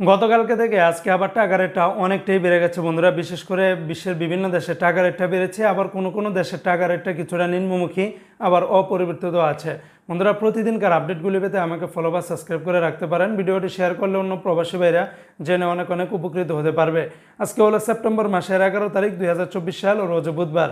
গতকালকে থেকে আজকে আবার টাকা রেটটা অনেকটাই বেড়ে গেছে বন্ধুরা। বিশেষ করে বিশ্বের বিভিন্ন দেশে টাকা রেটটা বেড়েছে, আবার কোনো কোনো দেশের টাকা রেটটা কিছুটা নিম্নমুখী, আবার অপরিবর্তিত আছে। বন্ধুরা, প্রতিদিনকার আপডেটগুলি পেতে আমাকে ফলো বা সাবস্ক্রাইব করে রাখতে পারেন। ভিডিওটি শেয়ার করলে অন্য প্রবাসী ভাইরা জেনে অনেক অনেক উপকৃত হতে পারবে। আজকে হলো সেপ্টেম্বর মাসের এগারো তারিখ দুই হাজার চব্বিশ সাল ও রোজ বুধবার।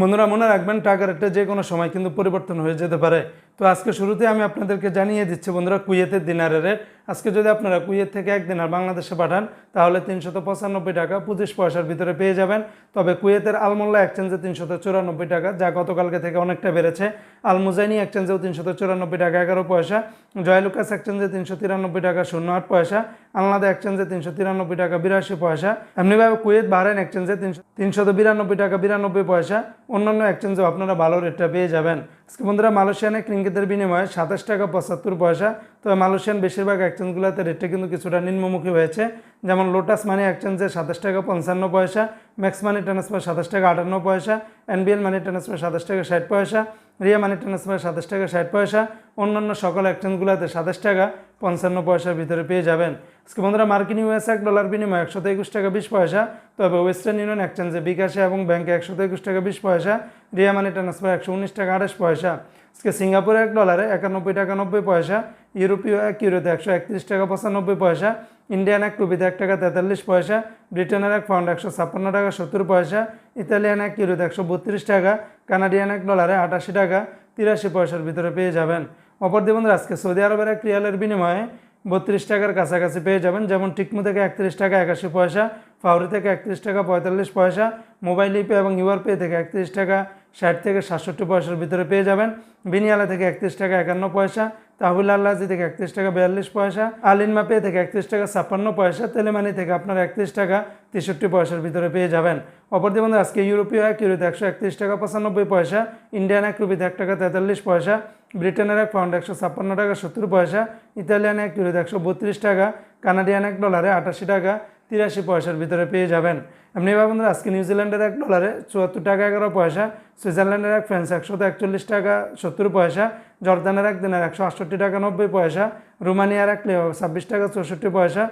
বন্ধুরা, মনে রাখবেন টাকা রেটটা যে কোনো সময় কিন্তু পরিবর্তন হয়ে যেতে পারে। তো আজকে শুরুতে আমি আপনাদেরকে জানিয়ে দিচ্ছি বন্ধুরা কুয়েতের দিনারের। রেট আজকে যদি আপনারা কুয়েত থেকে এক দিনার বাংলাদেশে পাঠান, তাহলে তিনশত পঁচানব্বই টাকা পঁচিশ পয়সার ভিতরে পেয়ে যাবেন। তবে কুয়েতের আলমোল্লা এক্সচেঞ্জে তিনশত চুরানব্বই টাকা, যা গতকালকে থেকে অনেকটা বেড়েছে। আলমুজাইনি এক্সচেঞ্জেও তিনশত চুরানব্বই টাকা, এগারো পয়সা। জয়লুকাস এক্সচেঞ্জে তিনশো তিরানব্বই টাকা, শূন্য আট পয়সা। আলনাদা এক্সচেঞ্জে তিনশো তিরানব্বই টাকা, বিরাশি পয়সা। এমনিভাবে কুয়েত, বাহরাইন এক্সচেঞ্জে তিনশো, তিনশত বিরানব্বই টাকা, বিরানব্বই পয়সা। অন্যান্য এক্সচেঞ্জেও আপনারা ভালো রেটটা পেয়ে যাবেন। আজকে বন্ধুরা মালয়েশিয়ানে রিঙ্গিতের বিনিময়ে সাতাশ টাকা পঁচাত্তর পয়সা। তবে মালয়েশিয়ান বেশিরভাগ এক্সচেঞ্জগুলোতে রেটটা কিন্তু কিছুটা নিম্নমুখী হয়েছে। যেমন লোটাস মানি এক্সচেঞ্জে সাতাশ টাকা পঞ্চান্ন পয়সা ম্যাক্স মানি ট্রান্সফার সাতাশ টাকা আটান্ন পয়সা এনবিএল মানি ট্রান্সফার সাতাশ টাকা ষাট পয়সা রিয়া মানি ট্রান্সফার সাতাশ টাকা, ষাট পয়সা। অন্যান্য সকল এক্সচেঞ্জগুলোতে সাতাশ টাকা, পঞ্চান্ন পয়সার ভিতরে পেয়ে যাবেন। আজকে বন্ধুরা, মার্কিন ইউএস এক ডলার বিনিময় একশো একুশ টাকা, বিশ পয়সা। তবে ওয়েস্টার্ন ইউনিয়ন এক্সচেঞ্জে বিকাশে এবং ব্যাংকে একশো একুশ টাকা, বিশ পয়সা। রিয়া মানি ট্রান্সফার একশো উনিশ টাকা, আঠাশ পয়সা। আজকে সিঙ্গাপুরে এক ডলারে একানব্বই টাকা, নব্বই পয়সা। ইউরোপীয় এক ইউরোতে একশো একত্রিশ টাকা, পঁচানব্বই পয়সা। ইন্ডিয়ান এক রুপিতে এক টাকা, তেতাল্লিশ পয়সা। ব্রিটেনের এক পাউন্ড একশো ছাপ্পান্ন টাকা, সত্তর পয়সা। ইতালিয়ান এক ইউরোতে একশো বত্রিশ টাকা, কানাডিয়ান এক ডলারে আটাশি টাকা, তিরাশি পয়সার ভিতরে পেয়ে যাবেন। অপর বন্ধুরা, আজকে সৌদি আরবের এক রিয়ালের বিনিময়ে বত্রিশ টাকার কাছাকাছি পেয়ে যাবেন, যেমন টিকমু থেকে একত্রিশ টাকা একাশি পয়সা, ফাউরি থেকে একত্রিশ টাকা পঁয়তাল্লিশ পয়সা, মোবাইল ইপে এবং ইউআর পে থেকে একত্রিশ টাকা, ষাট থেকে সাতষট্টি পয়সার ভিতরে পেয়ে যাবেন বিনিয়ালা থেকে একত্রিশ টাকা একান্ন পয়সা তাহুল আল্লাজি থেকে একত্রিশ টাকা বিয়াল্লিশ পয়সা, আলিন মাপে থেকে একত্রিশ টাকা ছাপ্পান্ন পয়সা, তেলেমানি থেকে আপনার একত্রিশ টাকা তেষট্টি পয়সার ভিতরে পেয়ে যাবেন। অপরদি বন্ধু আজকে ইউরোপীয় এক, ইউরোতে একশো একত্রিশ টাকা পঁচানব্বই পয়সা, ইন্ডিয়ান এক রুপিতে এক টাকা তেতাল্লিশ পয়সা, ব্রিটেনের এক, পাউন্ড একশো ছাপ্পান্ন টাকা সত্তর পয়সা, ইতালিয়ান এক, ইউরোতে একশো বত্রিশ টাকা, কানাডিয়ান এক, ডলারে আটাশি টাকা তিরাশি পয়সার ভিতরে পেয়ে যাবেন। এমনিভাবে বন্ধুরা, আজকে নিউজিল্যান্ডের এক, ডলারে চুয়াত্তর টাকা এগারো পয়সা, সুইজারল্যান্ডের এক, ফ্রান্স একশত একচল্লিশ টাকা সত্তর পয়সা জর্দানের এক দিনের একশো আটষট্টি টাকা, নব্বই পয়সা। রোমানিয়ার এক ছাব্বিশ টাকা, চৌষট্টি পয়সা।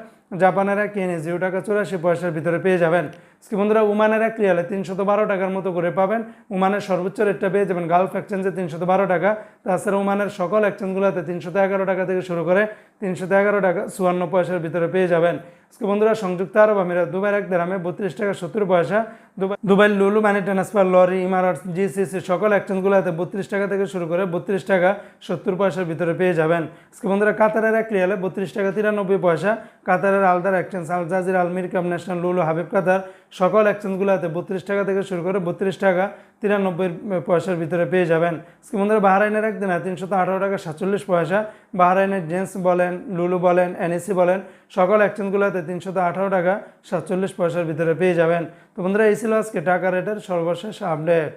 জাপানের এক কেনে জিরো টাকা, চুরাশি পয়সার ভিতরে পেয়ে যাবেন। আজকে বন্ধুরা উমানের এক রিয়ালে তিনশত বারো টাকার মতো করে পাবেন। উমানের সর্বোচ্চ রেটটা পেয়ে যাবেন গালফ এক্সচেঞ্জে তিনশত বারো টাকা। তাছাড়া উমানের সকল এক্সচেঞ্জগুলোতে তিনশত এগারো টাকা থেকে শুরু করে তিনশত এগারো টাকা, চুয়ান্ন পয়সার ভিতরে পেয়ে যাবেন। আজকে বন্ধুরা, সংযুক্ত আরব আমিরাত, দুবাইয়ের এক দেরামে বত্রিশ টাকা সত্তর পয়সা দুবাই দুবাই লুলু, মানি ট্রান্সফার, লরি, ইমারত, জিসিসি সকল এক্সচেঞ্জগুলোতে বত্রিশ টাকা থেকে শুরু করে বত্রিশ টাকা সত্তর পয়সার ভিতরে পেয়ে যাবেন। আজকে বন্ধুরা, কাতারের এক রিয়ালে বত্রিশ টাকা তিরানব্বই পয়সা, কাতারের আলদার এক্সচেঞ্জ আল জাজির আলমির কাম ন্যাশনাল লুলু, হাবিব কাতার সকল এক্সচেঞ্জগুলোতে বত্রিশ টাকা থেকে শুরু করে বত্রিশ টাকা তিরানব্বই পয়সার ভিতরে পেয়ে যাবেন। আজকে বন্ধুরা, বাহারাইনের একদিন তিনশত আঠারো টাকা সাতচল্লিশ পয়সা, বাহারাইনের জেন্টস বলেন, লুলু বলেন এনএসি বলেন, সকল এক্সচেঞ্জগুলোতে তিনশত আঠারো টাকা সাতচল্লিশ পয়সার ভিতরে পেয়ে যাবেন। তো বন্ধুরা, এই ছিল আজকে টাকা রেটের সর্বশেষ আপডেট